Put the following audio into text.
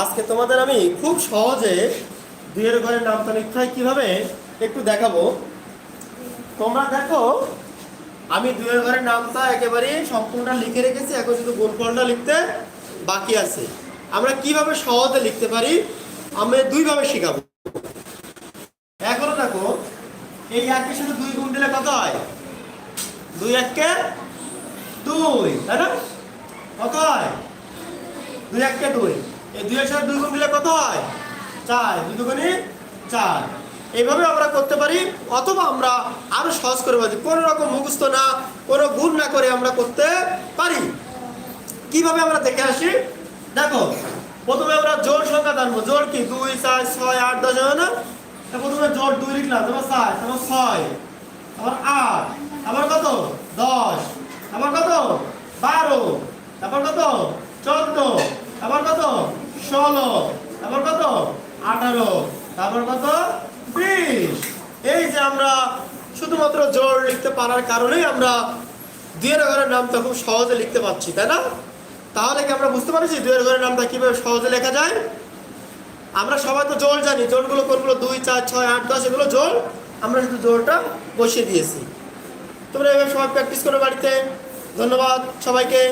আজকে তোমাদের আমি খুব সহজে দুইয়ের ঘরের লিখতে হয় কীভাবে একটু দেখাবো। তোমরা দেখো, আমি দুইয়ের ঘরের নামটা একেবারে সম্পূর্ণটা লিখে রেখেছি, এখন শুধু গুণফলটা লিখতে বাকি আছে। আমরা কীভাবে সহজে লিখতে পারি আমি দুইভাবে শেখাবো। এখনও দেখো, এই একের সাথে দুই গুণ দিলে কত হয়? দুই এককে দুই, তাই না? কত হয়? দুই এককে দুই। এই দুইয়ের সাথে দুই গুণ দিলে কত হয়? চার। দুই দুগুণে চার। এইভাবে আমরা করতে পারি, অথবা আমরা আরও সহজ করে পারি কোনো রকম মুখস্থ না, কোনো গুণ না করে আমরা করতে পারি। কীভাবে আমরা দেখে আসি? দেখো, প্রথমে আমরা জোর সংখ্যা জানব। জোর কি? দুই, চার, ছয়, আট, দশ হবে না? প্রথমে জোর দুই লিখলাম, তারপর চার, তারপর ছয় আবার আট আবার কত? দশ আবার কত? বারো, তারপর কত? চোদ্দ ষোলো, তারপর কত? আঠারো, তারপর কত? বিশ। এই যে আমরা শুধুমাত্র জোর লিখতে পারার কারণেই আমরা দুইয়ের ঘরের নামটা খুব সহজে লিখতে পারছি, তাই না? তাহলে কি আমরা বুঝতে পারছি দুইয়ের ঘরের নামটা কীভাবে সহজে লেখা যায়? আমরা সবাই তো জোর জানি, জোরগুলো কোনগুলো? দুই, চার, ছয়, আট, দশ, এগুলো জোর। আমরা শুধু জোরটা বসিয়ে দিয়েছি। তোমরা এভাবে সবাই প্র্যাকটিস করো বাড়িতে। ধন্যবাদ সবাইকে।